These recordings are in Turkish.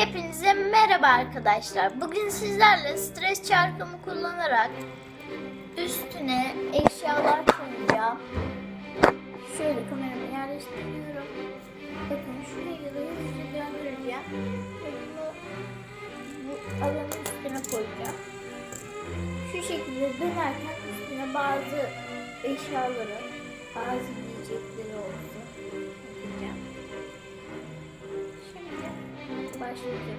Hepinize merhaba arkadaşlar. Bugün sizlerle stres çarkımı kullanarak üstüne eşyalar koyacağım. Şöyle kameramı yerleştiriyorum. Bakın şuraya da hızlıca döndüreceğim. Bunu bu alanın üstüne koyacağım. Şu şekilde dönerken üstüne bazı eşyaları, bazı yiyecekleri olsun. Bir çevireceğim.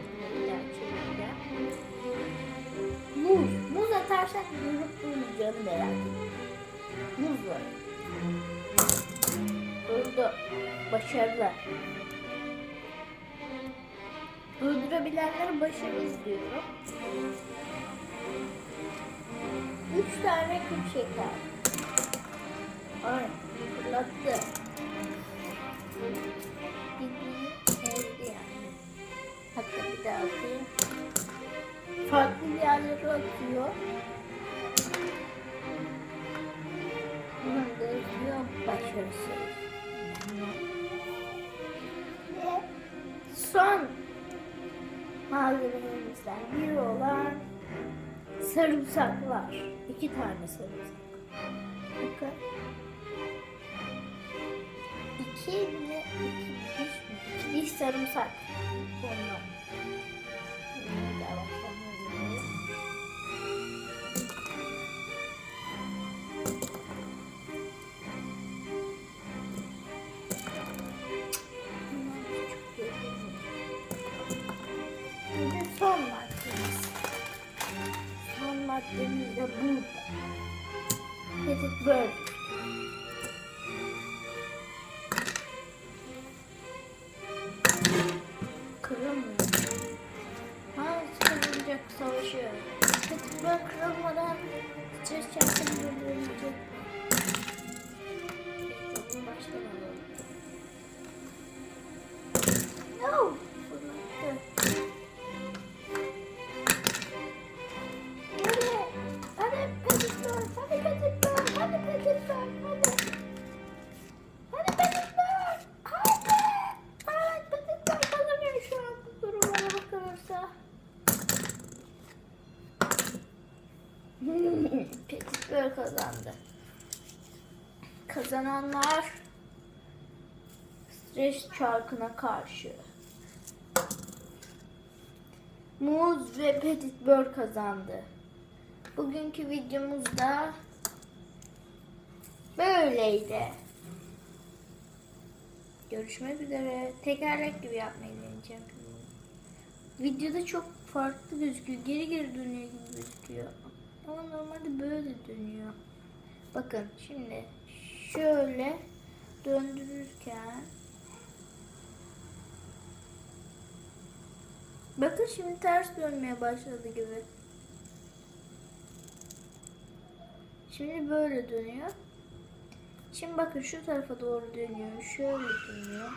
Muz. Muz atarsak vurup durmayacağını merak ediyorum. Muz var. Durdu. Başarılı. Durdurabilenlere başarı istiyorum. Üç tane küp şeker. Ay, fırlattı. Farklı yerlere atıyor. Bunun da yazıyor başarısız. Ve son malzemelerimizden biri olan sarımsaklar. İki tane sarımsak. Bakın. İki? İki mi? İki diş sarımsak. Bunlar. Maddemiz de burada. Petit Bird. Kırılmıyor. Ha kırılacak savaşıyor. Petit Bird kırılmadan stres çarpını kazandı. Kazananlar stres çarkına karşı. Muz ve Petit Bird kazandı. Bugünkü videomuzda böyleydi. Görüşmek üzere. Tekerlek gibi yapmayı deneyeceğim. Videoda çok farklı gözüküyor. Geri geri dönüyor gibi gözüküyor. Ama normalde böyle dönüyor. Bakın şimdi şöyle döndürürken Bakın şimdi ters dönmeye başladı gibi. Şimdi böyle dönüyor. Şimdi bakın şu tarafa doğru dönüyor. Şöyle dönüyor.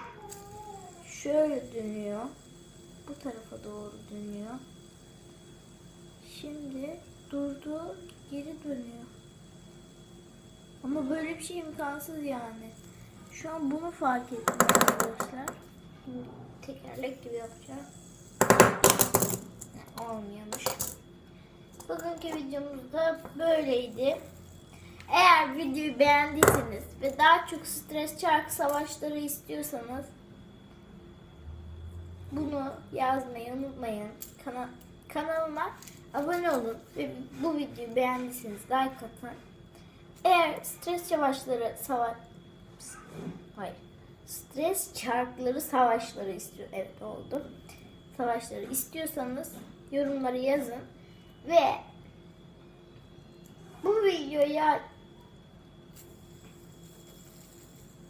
Şöyle dönüyor. Bu tarafa doğru dönüyor. Şimdi durdu, geri dönüyor. Ama böyle bir şey imkansız yani. Şu an bunu fark ettim arkadaşlar. Tekerlek gibi yapacağım. Olmuyormuş. Bugünkü videomuz da böyleydi. Eğer videoyu beğendiyseniz ve daha çok stres çarkı savaşları istiyorsanız bunu yazmayı unutmayın. Kana kanalıma abone olun ve bu videoyu beğendiyseniz like atın. Eğer stres savaşları savaş hayır stres çarkları savaşları istiyor. Evet oldu. Savaşları istiyorsanız yorumları yazın ve bu videoya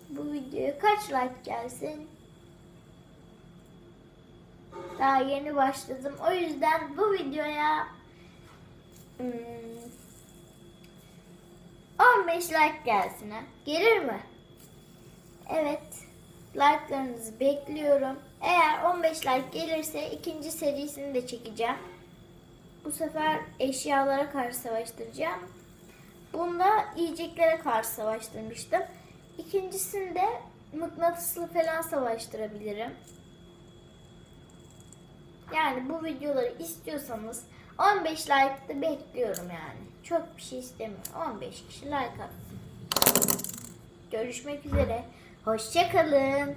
bu videoya kaç like gelsin? Daha yeni başladım. O yüzden bu videoya hmm, 15 like gelsin ha. Gelir mi? Evet. Like'larınızı bekliyorum. Eğer 15 like gelirse ikinci serisini de çekeceğim. Bu sefer eşyalara karşı savaştıracağım. Bunda yiyeceklere karşı savaştırmıştım. İkincisinde mıknatıslı falan savaştırabilirim. Yani bu videoları istiyorsanız 15 like de bekliyorum yani. Çok bir şey istemiyorum. 15 kişi like atsın. Görüşmek üzere. Hoşçakalın.